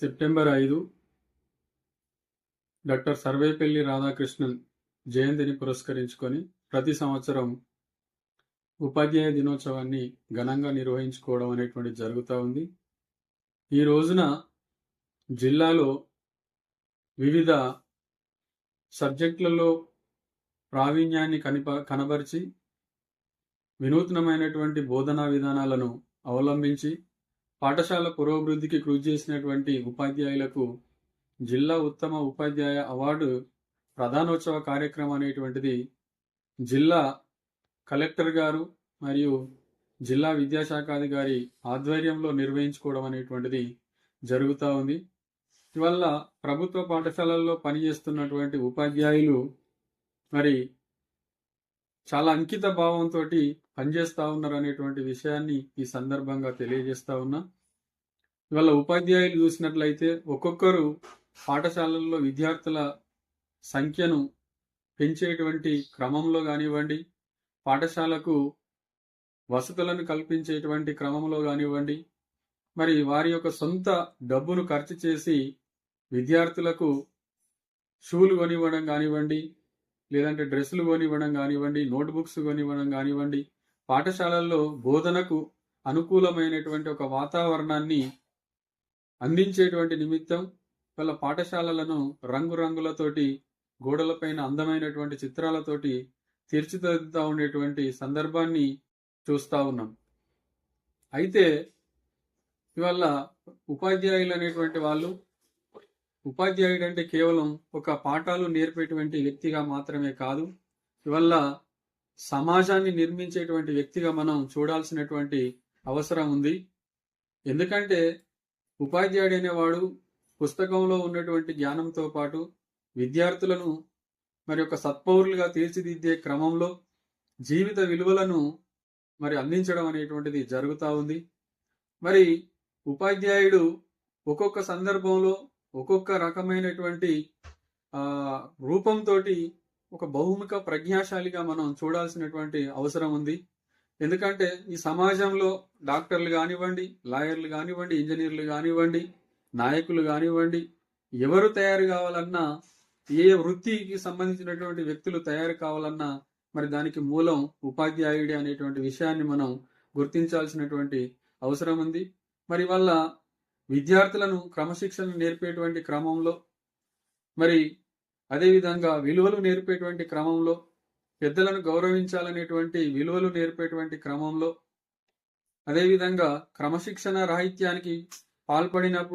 September ఐదు doctor Sarvepalli Radhakrishnan జయంతిని పురస్కరించుకొని ప్రతి సంవత్సరం ఉపాధ్యాయ దినోత్సవాన్ని ఘనంగా నిర్వహించుకోవడం అనేటువంటి జరుగుతూ ఉంది. ఈ రోజున జిల్లాలో వివిధ సబ్జెక్టులలో ప్రావీణ్యాన్ని కనిప కనబరిచి వినూత్నమైనటువంటి బోధనా విధానాలను అవలంబించి పాఠశాల పురోభివృద్ధికి కృషి చేసినటువంటి ఉపాధ్యాయులకు జిల్లా ఉత్తమ ఉపాధ్యాయ అవార్డు ప్రధానోత్సవ కార్యక్రమం అనేటువంటిది జిల్లా కలెక్టర్ గారు మరియు జిల్లా విద్యాశాఖాధికారి ఆధ్వర్యంలో నిర్వహించుకోవడం అనేటువంటిది జరుగుతూ ఉంది. ఇవల్ల ప్రభుత్వ పాఠశాలల్లో పనిచేస్తున్నటువంటి ఉపాధ్యాయులు మరి చాలా అంకిత భావంతో పనిచేస్తూ ఉన్నారు అనేటువంటి విషయాన్ని ఈ సందర్భంగా తెలియజేస్తా ఉన్నా. ఇవాళ ఉపాధ్యాయులు చూసినట్లయితే ఒక్కొక్కరు పాఠశాలల్లో విద్యార్థుల సంఖ్యను పెంచేటువంటి క్రమంలో కానివ్వండి పాఠశాలకు వసతులను కల్పించేటువంటి క్రమంలో కానివ్వండి మరి వారి యొక్క సొంత డబ్బును ఖర్చు చేసి విద్యార్థులకు షూలు కొనివ్వడం కానివ్వండి లేదంటే డ్రెస్సులు కొనివ్వడం కానివ్వండి నోట్బుక్స్ కొనివ్వడం కానివ్వండి పాఠశాలల్లో బోధనకు అనుకూలమైనటువంటి ఒక వాతావరణాన్ని అందించేటువంటి నిమిత్తం వాళ్ళ పాఠశాలలను రంగురంగులతోటి గోడలపైన అందమైనటువంటి చిత్రాలతోటి తీర్చిదిద్దుతూ ఉండేటువంటి సందర్భాన్ని చూస్తూ ఉన్నాం. అయితే ఇవాళ ఉపాధ్యాయులు అనేటువంటి వాళ్ళు ఉపాధ్యాయుడు అంటే కేవలం ఒక పాఠాలు నేర్పేటువంటి వ్యక్తిగా మాత్రమే కాదు ఇవల్ల సమాజాన్ని నిర్మించేటువంటి వ్యక్తిగా మనం చూడాల్సినటువంటి అవసరం ఉంది. ఎందుకంటే ఉపాధ్యాయుడు అనేవాడు పుస్తకంలో ఉన్నటువంటి జ్ఞానంతో పాటు విద్యార్థులను మరి ఒక సత్పౌరులుగా తీర్చిదిద్దే క్రమంలో జీవిత విలువలను మరి అందించడం అనేటువంటిది జరుగుతూ ఉంది. మరి ఉపాధ్యాయుడు ఒక్కొక్క సందర్భంలో ఒక్కొక్క రకమైనటువంటి రూపంతో ఒక బహుముఖ ప్రజ్ఞాశాలిగా మనం చూడాల్సినటువంటి అవసరం ఉంది. ఎందుకంటే ఈ సమాజంలో డాక్టర్లు కానివ్వండి లాయర్లు కానివ్వండి ఇంజనీర్లు కానివ్వండి నాయకులు కానివ్వండి ఎవరు తయారు కావాలన్నా ఏ వృత్తికి సంబంధించినటువంటి వ్యక్తులు తయారు కావాలన్నా మరి దానికి మూలం ఉపాధ్యాయుడి అనేటువంటి విషయాన్ని మనం గుర్తించాల్సినటువంటి అవసరం ఉంది. మరి వల్ల విద్యార్థులను క్రమశిక్షణ నేర్పేటువంటి క్రమంలో మరి అదేవిధంగా విలువలు నేర్పేటువంటి క్రమంలో పెద్దలను గౌరవించాలనేటువంటి విలువలు నేర్పేటువంటి క్రమంలో అదేవిధంగా క్రమశిక్షణ రాహిత్యానికి పాల్పడినప్పుడు